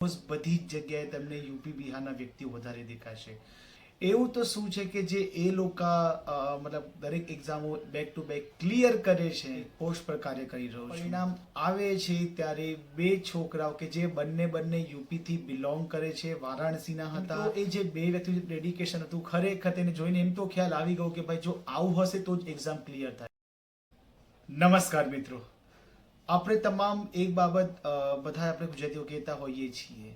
Almost બધી જ જગ્યાએ તમને યુપી બિહારના વ્યક્તિઓ વધારે દેખાશે. એવું તો શું છે કે જે એ લોકો મતલબ દરેક એક્ઝામો બેક ટુ બેક ક્લિયર કરે છે પોસ્ટ પર કાર્ય કરી રહ્યો છે. પરિણામ આવે છે ત્યારે બે છોકરાઓ કે જે બંને બંને યુપી થી બિલોંગ કરે છે વારાણસીના હતા. એ જે બે વ્યક્તિ ડેડિકેશન હતું ખરેખર તેને જોઈને એમ તો ખ્યાલ આવી ગયો કે ભાઈ જો આવું હશે તો જ એક્ઝામ ક્લિયર થાય. નમસ્કાર મિત્રો. આપણે તમામ એક બાબત બધા આપણે ગુજરાતીઓ કહેતા હોઈએ છીએ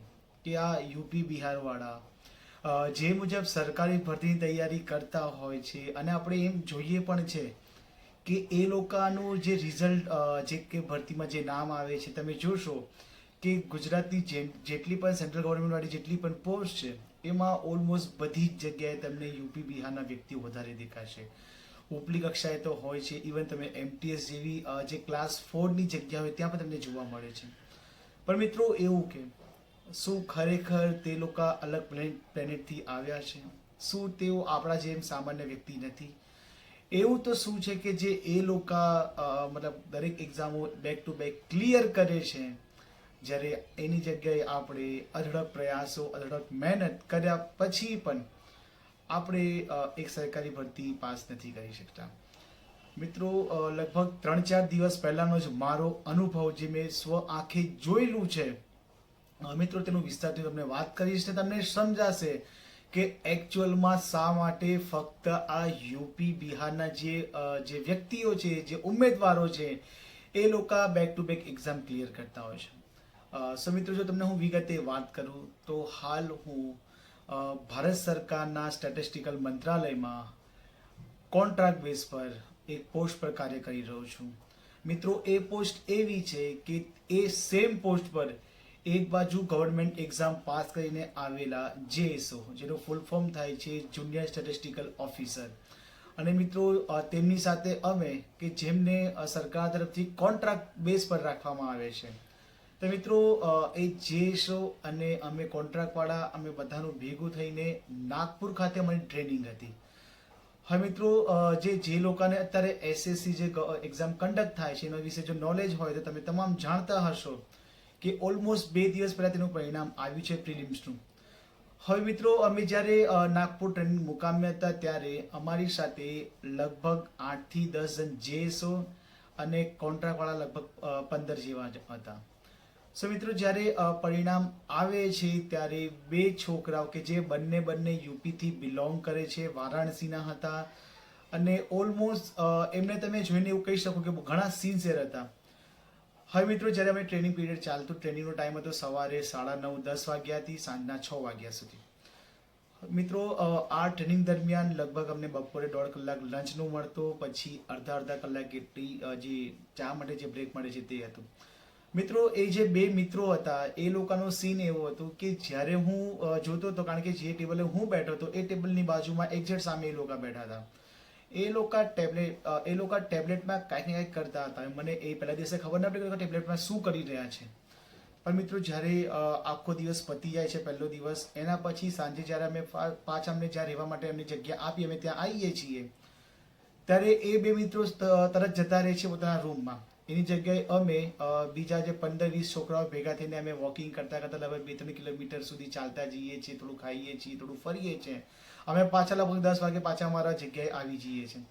કે આ યુપી બિહારવાળા જે મુજબ સરકારી ભરતીની તૈયારી કરતા હોય છે અને આપણે એમ જોઈએ પણ છે કે એ લોકોનું જે રિઝલ્ટ જે કે ભરતીમાં જે નામ આવે છે, તમે જોશો કે ગુજરાતની જેટલી પણ સેન્ટ્રલ ગવર્મેન્ટવાળી જેટલી પણ પોસ્ટ છે, એમાં ઓલમોસ્ટ બધી જ જગ્યાએ તમને યુપી બિહારના વ્યક્તિઓ વધારે દેખાશે. ઉપલી કક્ષાએ તો હોય છે. ઇવન તમે એમટીએસ જેવી જે ક્લાસ ફોરની જગ્યા હોય ત્યાં પણ તમને જોવા મળે છે. પણ મિત્રો એવું કે, શું ખરેખર તે લોકો અલગ પ્લેનેટ પ્લેનેટથી આવ્યા છે? શું તેઓ આપણા જેમ સામાન્ય વ્યક્તિ નથી? એવું તો શું છે કે જે એ લોકો મતલબ દરેક એક્ઝામો બેક ટુ બેક ક્લિયર કરે છે, જ્યારે એની જગ્યાએ આપણે અઢળક પ્રયાસો, અઢળક મહેનત કર્યા પછી પણ આપણે એક સરકારી ભરતી પાસ નથી કરી શકતા. મિત્રો લગભગ ત્રણ ચાર દિવસ પહેલાનો જ મારો અનુભવ જે મેં સ્વ આંખે જોયેલું છે મિત્રો, તેનું વિસ્તારથી તમને વાત કરીશ ને તમને સમજાશે કે એકચ્યુઅલમાં શા માટે ફક્ત આ યુપી બિહારના જે જે વ્યક્તિઓ છે, જે ઉમેદવારો છે, એ લોકો back to back exam clear કરતા હોય છે. સો મિત્રો, જો તમને હું વિગતે વાત કરું, તો હાલ હું ભારત સરકારના સ્ટેટિસ્ટિકલ મંત્રાલયમાં કોન્ટ્રાક્ટ બેઝ પર એક પોસ્ટ પર કાર્ય કરી રહ્યો છું. મિત્રો, એ પોસ્ટ એવી છે કે એ સેમ પોસ્ટ પર એક બાજુ ગવર્મેન્ટ એક્ઝામ પાસ કરીને આવેલા જેએસઓ, જેનું ફૂલ ફોર્મ થાય છે જુનિયર સ્ટેટિસ્ટિકલ ઓફિસર. અને મિત્રો તેમની સાથે અમે કે જેમને સરકાર તરફથી કોન્ટ્રાક્ટ બેઝ પર રાખવામાં આવે છે. તો મિત્રો એ જે શો અને અમે કોન્ટ્રાક્ટવાળા, અમે બધાનું ભેગું થઈને નાગપુર ખાતે અમારી ટ્રેનિંગ હતી. હવે મિત્રો જે જે લોકોને અત્યારે એસએસસી જે એક્ઝામ કન્ડક્ટ થાય છે, એના વિશે જો નોલેજ હોય તો તમે તમામ જાણતા હશો કે ઓલમોસ્ટ બે દિવસ પહેલા તેનું પરિણામ આવ્યું છે પ્રિલિમ્સનું હવે મિત્રો, અમે જ્યારે નાગપુર ટ્રેનિંગ મુકામ્યા હતા, ત્યારે અમારી સાથે લગભગ આઠથી દસ જણ જેએસઓ અને કોન્ટ્રાક્ટવાળા લગભગ પંદર જેવા હતા. સો મિત્રો, જ્યારે પરિણામ આવે છે, ત્યારે બે છોકરાઓ કે જે બંને બંને યુપીથી બિલોંગ કરે છે, વારાણસીના હતા. અને ઓલમોસ્ટ એમને તમે જોઈને એવું કહી શકો કે ઘણા સિન્સિયર હતા. હવે મિત્રો, જ્યારે અમે ટ્રેનિંગ પીરિયડ ચાલતું ટ્રેનિંગનો ટાઈમ હતો સવારે સાડા નવ, દસ વાગ્યાથી સાંજના છ વાગ્યા સુધી. મિત્રો આ ટ્રેનિંગ દરમિયાન લગભગ અમને બપોરે દોઢ કલાક લંચનું મળતો, પછી અડધા અડધા કલાક કેટલી જે ચા માટે જે બ્રેક મળે છે તે હતું. મિત્રો, એ જે બે મિત્રો હતા, એ લોકોનો સીન એવો હતો કે જ્યારે હું જોતો હતો, કારણ કે જે ટેબલે હું બેઠો હતો, એ ટેબલની બાજુમાં એક્ઝેક્ટ સામે એ લોકો બેઠા હતા. એ લોકો ટેબ્લેટ એ લોકો ટેબ્લેટમાં કાંઈક ને કાંઈક કરતા હતા. મને એ પહેલા દિવસે ખબર ના પડી કે ટેબ્લેટમાં શું કરી રહ્યા છે. પણ મિત્રો, જ્યારે આખો દિવસ પતી જાય છે, પહેલો દિવસ, એના પછી સાંજે જ્યારે અમે પાછા અમને જ્યાં રહેવા માટે એમની જગ્યા આપી, અમે ત્યાં આવીએ છીએ, ત્યારે એ બે મિત્રો તરત જતા રહે છે પોતાના રૂમમાં એની જગ્યાએ અમે બીજા જે પંદર વીસ છોકરાઓ ભેગા થઈને અમે વોકિંગ કરતા કરતા લગભગ બે ત્રણ કિલોમીટર સુધી ચાલતા જઈએ છીએ થોડું ખાઈએ છીએ થોડું ફરીએ છીએ. અમે પાછા લગભગ દસ વાગે પાછા અમારા જગ્યાએ આવી જઈએ છીએ.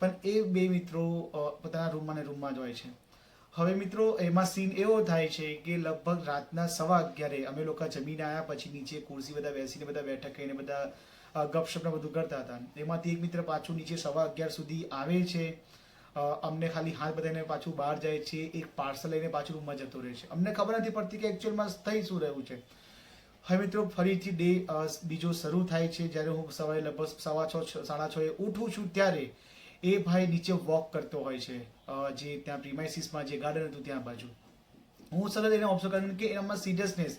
પણ એ બે મિત્રો પોતાના રૂમમાં ને રૂમમાં જ હોય છે. હવે મિત્રો એમાં સીન એવો થાય છે કે લગભગ રાતના સવા અગિયારે અમે લોકો જમીને આવ્યા પછી નીચે ખુરશી બધા બેસીને બધા બેઠક કરીને બધા અ, ગપશપ ને બધું કરતા હતા. એમાંથી એક મિત્ર પાછું નીચે સવા અગિયાર સુધી આવે છે. અમને ખાલી હાથ બધાને પાછું બહાર જાય છે, એક પાર્સલ લઈને પાછું રૂમમાં જતો રહે છે. અમને ખબર નથી પડતી કે એકચ્યુઅલમાં થઈ શું રહ્યું છે. હવે મિત્રો, ફરીથી ડે બીજો શરૂ થાય છે. જ્યારે હું સવારે લગભગ સવા છ સાડા છ એ ઉઠું છું, ત્યારે એ ભાઈ નીચે વોક કરતો હોય છે. જે ત્યાં પ્રિમાઇસીસમાં જે ગાર્ડન હતું ત્યાં બાજુ. હું સતત એને ઓબ્ઝર્વ કરું કે એનામાં સિરિયસનેસ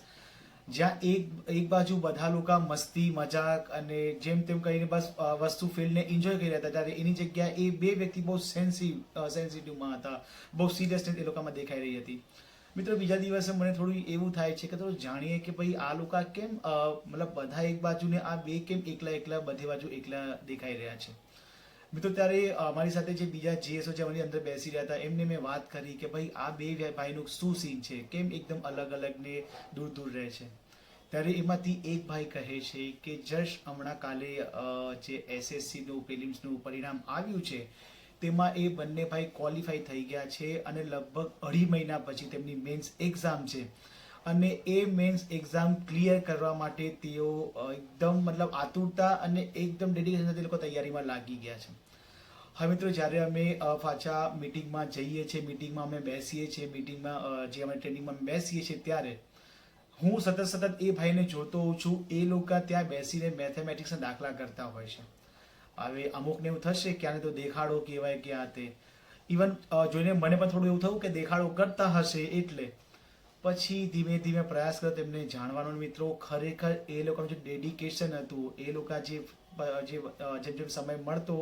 જ્યાં એક એક બાજુ બધા લોકો મસ્તી, મજાક અને જેમ તેમ કરીને બસ વસ્તુ ફિલ્ડને એન્જોય કરી રહ્યા હતા, ત્યારે એની જગ્યાએ એ બે વ્યક્તિ બહુ સેન્સિટિવ સેન્સિટિવમાં હતા. બહુ સિરિયસનેસ એ લોકોમાં દેખાઈ રહી હતી. મિત્રો, બીજા દિવસે મને થોડું એવું થાય છે કે થોડું જાણીએ કે ભાઈ આ લોકો કેમ મતલબ બધા એક બાજુને આ બે કેમ એકલા એકલા બધે બાજુ એકલા દેખાઈ રહ્યા છે? મિત્રો, ત્યારે અમારી સાથે જે બીજા જીએસઓ છે અમારી અંદર બેસી રહ્યા હતા. એમને મેં વાત કરી કે ભાઈ, આ બે ભાઈનું શું સીન છે? કેમ એકદમ અલગ અલગ ને દૂર દૂર રહે છે? ત્યારે એમાંથી એક ભાઈ કહે છે કે, જશ, હમણાં કાલે જે એસએસસીનું પ્રિલિમ્સનું પરિણામ આવ્યું છે, તેમાં એ બંને ભાઈ ક્વોલિફાય થઈ ગયા છે અને લગભગ અઢી મહિના પછી તેમની મેન્સ એક્ઝામ છે. અને એ મેન્સ એક્ઝામ ક્લિયર કરવા માટે તેઓ એકદમ મતલબ આતુરતા અને એકદમ ડેડિકેશન સાથે લોકો તૈયારીમાં લાગી ગયા છે. હવે મિત્રો, જ્યારે અમે પાછા મિટિંગમાં જઈએ છીએ મિટિંગમાં અમે બેસીએ છીએ મિટિંગમાં જે અમે ટ્રેનિંગમાં બેસીએ છીએ ત્યારે, હું સતત સતત એ ભાઈને જોતો હોઉં છું, એ લોકો ત્યાં બેસીને મેથેમેટિક્સના દાખલા કરતા હોય છે. હવે અમુકને એવું થશે કે આને તો દેખાડો કહેવાય કે આ તે. ઇવન જોઈને મને પણ થોડું એવું થયું કે દેખાડો કરતા હશે એટલે પછી ધીમે ધીમે પ્રયાસ કર્યો તેમને જાણવાનો. મિત્રો, ખરેખર એ લોકોનું જે ડેડિકેશન હતું, એ લોકો જે જેમ જેમ સમય મળતો,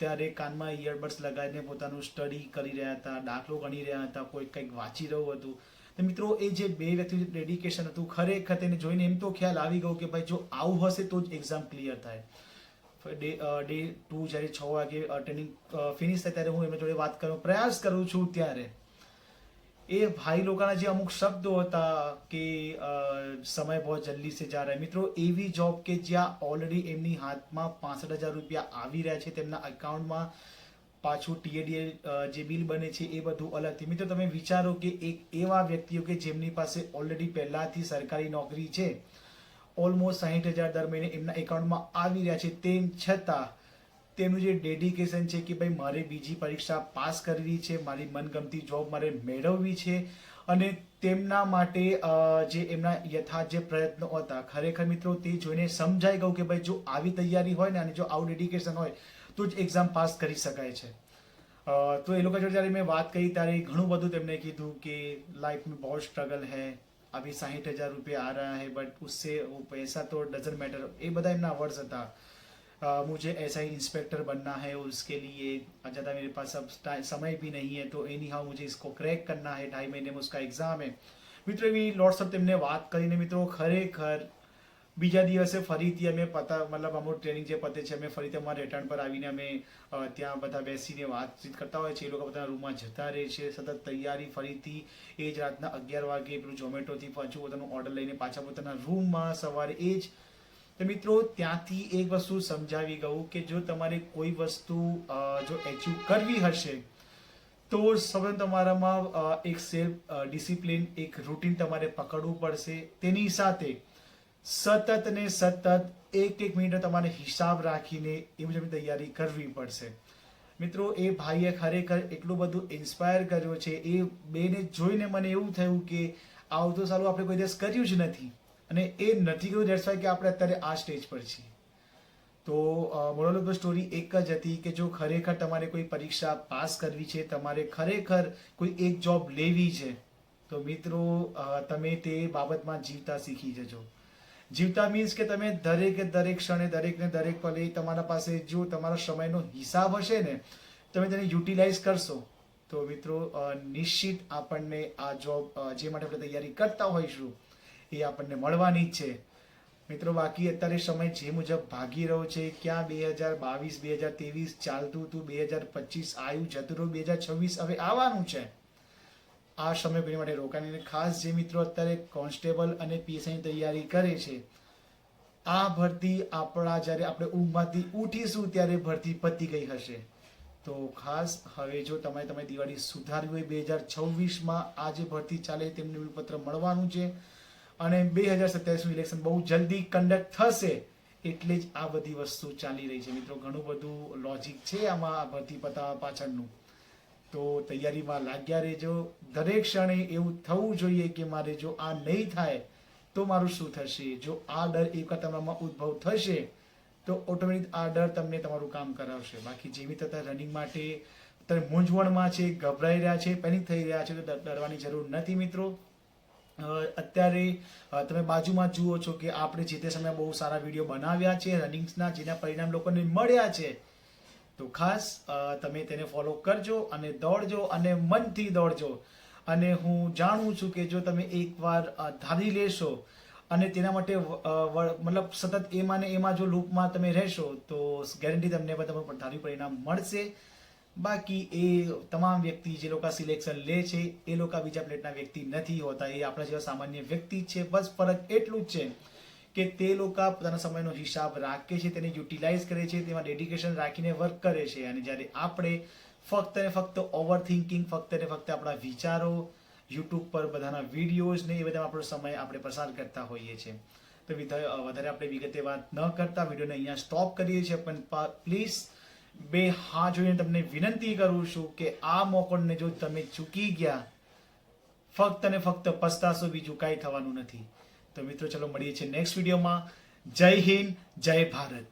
ત્યારે કાનમાં ઇયરબડ્સ લગાવીને પોતાનું સ્ટડી કરી રહ્યા હતા, દાખલો ગણી રહ્યા હતા, કોઈ કંઈક વાંચી રહ્યું હતું. તો મિત્રો, એ જે બે વ્યક્તિનું ડેડિકેશન હતું, ખરેખર તેને જોઈને એમ તો ખ્યાલ આવી ગયો કે ભાઈ જો આવું હશે તો જ એક્ઝામ ક્લિયર થાય. ડે ડે ટુ જ્યારે છ વાગે ટ્રેનિંગ ફિનિશ થાય ત્યારે હું એમના જોડે વાત કરું પ્રયાસ કરું છું ત્યારે. એ ભાઈ લોકોના જે અમુક શબ્દો હતા કે સમય બહુ જલ્દી સે જા રહે. મિત્રો, એવી જોબ કે જ્યાં ઓલરેડી એમની હાથમાં પાસઠ હજાર રૂપિયા આવી રહ્યા છે, તેમના એકાઉન્ટમાં પાછું ટીએડીએ જે બિલ બને છે, એ બધું અલગથી મિત્રો, તમે વિચારો કે એક એવા વ્યક્તિઓ કે જેમની પાસે ઓલરેડી પહેલાંથી સરકારી નોકરી છે ઓલમોસ્ટ સાહીઠ હજાર દર મહિને એમના એકાઉન્ટમાં આવી રહ્યા છે, તેમ છતાં તેનું જે ડેડિકેશન છે કે ભાઈ મારે બીજી પરીક્ષા પાસ કરવી છે, મારી મનગમતી જોબ મારે મેળવવી છે અને તેમના માટે જે એમના યથાર્થ જે પ્રયત્નો હતા, ખરેખર મિત્રો તે જોઈને સમજાઈ ગયું કે ભાઈ જો આવી તૈયારી હોય ને અને જો આવું ડેડિકેશન હોય, તો જ એક્ઝામ પાસ કરી શકાય છે. તો એ લોકો જોડે જ્યારે મેં વાત કરી ત્યારે ઘણું બધું તેમણે કીધું કે લાઈફ બહુ સ્ટ્રગલ હે अभी साठ હજાર રૂપિયા આ રહ્યા હે બટ ઉસે પૈસા તો तो મેટર એ બધા એમના વર્ડ્સ હતા. अ, मुझे ऐसा ही इंस्पेक्टर बनना है और उसके लिए ज़्यादा मेरे पास अब टा- समय भी नहीं है तो एनी हाउ मुझे इसको क्रैक करना है ढाई महीने में उसका एग्जाम है મિત્રો એવી લોટ્સ ઓફ તેમને વાત કરીને મિત્રો ખરેખર બીજા દિવસે ફરીથી અમે પતા મતલબ અમારું ટ્રેનિંગ જે પતે છે અમે ફરીથી અમારા રિટર્ન પર આવીને અમે અ, ત્યાં બધા બેસીને વાતચીત કરતા હોય છે એ લોકો પોતાના રૂમમાં જતા રહે છે સતત તૈયારી ફરીથી એ જ રાતના અગિયાર વાગે પેલું ઝોમેટોથી પાછું પોતાનું ઓર્ડર લઈને પાછા પોતાના રૂમમાં સવારે એ જ તો મિત્રો, ત્યાંથી એક વસ્તુ સમજાવી ગયું કે જો તમારે કોઈ વસ્તુ જો એચીવ કરવી હશે, તો સૌપ્રથમ તમારામાં એક સેલ્ફ ડિસિપ્લિન એક રૂટીન તમારે પકડવું પડશે. તેની સાથે સતત ને સતત એક એક મિનિટ તમારે હિસાબ રાખીને એ મુજબની તૈયારી કરવી પડશે. મિત્રો, એ ભાઈએ ખરેખર એટલું બધું ઇન્સ્પાયર કર્યો છે. એ બેને જોઈને મને એવું થયું કે આવું તો સારું આપણે કોઈ દિવસ કર્યું જ નથી. અને એ નથી ગયું દેટ્સ કે આપણે અત્યારે આ સ્ટેજ પર છીએ. તો મોરલ ઓફ ધ સ્ટોરી એક જ હતી કે જો ખરેખર તમારે કોઈ પરીક્ષા પાસ કરવી છે, તમારે ખરેખર કોઈ એક જોબ લેવી છે, તો મિત્રો તમે તે બાબતમાં જીવતા શીખી જજો. જીવતા મીન્સ કે તમે દરેકે દરેક ક્ષણે દરેકને દરેક પલે તમારા પાસે જો તમારા સમયનો હિસાબ હશે ને, તમે તેને યુટિલાઇઝ કરશો. તો મિત્રો નિશ્ચિત આપણને આ જોબ જે માટે આપણે તૈયારી કરતા હોઈશું એ આપણને મળવાની જ છે. મિત્રો, બાકી અત્યારે સમય જે મુજબ ભાગી રહ્યો છે, ક્યાં બે હજાર બાવીસ, બે હજાર ત્રેવીસ ચાલતું હતું, બે હજાર પચીસ આવ્યું જતું રહ્યું, બે હજાર છવ્વીસ હવે આવવાનું છે. આ સમય પેઢી માટે રોકાઈને ખાસ જે મિત્રો અત્યારે કોન્સ્ટેબલ અને પીએસઆઈની તૈયારી કરે છે, આ ભરતી આપણા જ્યારે આપણે ઊંઘમાંથી ઉઠીશું ત્યારે ભરતી પતી ગઈ હશે. તો ખાસ હવે જો તમે તમે દિવાળી સુધારવી હોય, બે હજાર છવ્વીસમાં આ જે ભરતી ચાલે તેમને પત્ર મળવાનું છે. અને બે હજાર સત્યાવીસનું ઇલેક્શન બહુ જલ્દી કન્ડક્ટ થશે એટલે જ આ બધી વસ્તુ ચાલી રહી છે. મિત્રો, ઘણું બધું લોજિક છે આમાં ભરતી પતાવા પાછળનું. તો તૈયારીમાં લાગ્યા રહેજો. દરેક ક્ષણે એવું થવું જોઈએ કે મારે જો આ નહીં થાય, તો મારું શું થશે? જો આ ડર એક વખત તમારામાં ઉદ્ભવ થશે, તો ઓટોમેટિક આ ડર તમને તમારું કામ કરાવશે. બાકી જેવી તથા રનિંગ માટે તમે મૂંઝવણમાં છે, ગભરાઈ રહ્યા છે પેનિક થઈ રહ્યા છે, તો ડરવાની જરૂર નથી, મિત્રો. અત્યારે તમે બાજુમાં જુઓ છો કે આપણે જે તે સમયે બહુ સારા વીડિયો બનાવ્યા છે, રનિંગ્સના જેના પરિણામ લોકોને મળ્યા છે. તો ખાસ તમે તેને ફોલો કરજો અને દોડજો અને મનથી દોડજો. અને હું જાણું છું કે જો તમે એકવાર ધારી લેશો અને તેના માટે મતલબ સતત એમાં ને એમાં જો લૂપમાં તમે રહેશો તો ગેરંટી તમને તમારું ધાર્યું પરિણામ મળશે. બાકી એ તમામ વ્યક્તિ જે લોકો સિલેક્શન લે છે, એ લોકો બીજા પ્લેટના વ્યક્તિ નથી હોતા. એ આપણા જેવા સામાન્ય વ્યક્તિ છે. બસ ફરક એટલું જ છે કે તે લોકો પોતાના સમયનો હિસાબ રાખે છે, તેને યુટિલાઇઝ કરે છે, તેમાં ડેડિકેશન રાખીને વર્ક કરે છે. અને જ્યારે આપણે ફક્ત ને ફક્ત ઓવર થિંકિંગ ફક્ત ને ફક્ત આપણા વિચારો યુટ્યુબ પર બધાના વિડીયોઝ ને એ બધામાં આપણો સમય આપણે પસાર કરતા હોઈએ છીએ. તો વધારે આપણે વિગતે વાત ન કરતા. વિડીયોને અહીંયા સ્ટોપ કરીએ છીએ. પણ પ્લીઝ બે હા જોઈને તમને વિનંતી કરું છું કે આ મોકોને જો તમે ચૂકી ગયા, ફક્ત ને ફક્ત પસ્તાશો બીજું કાંઈ થવાનું નથી. તો મિત્રો, ચલો મળીએ છીએ નેક્સ્ટ વિડીયોમાં જય હિન્દ, જય ભારત.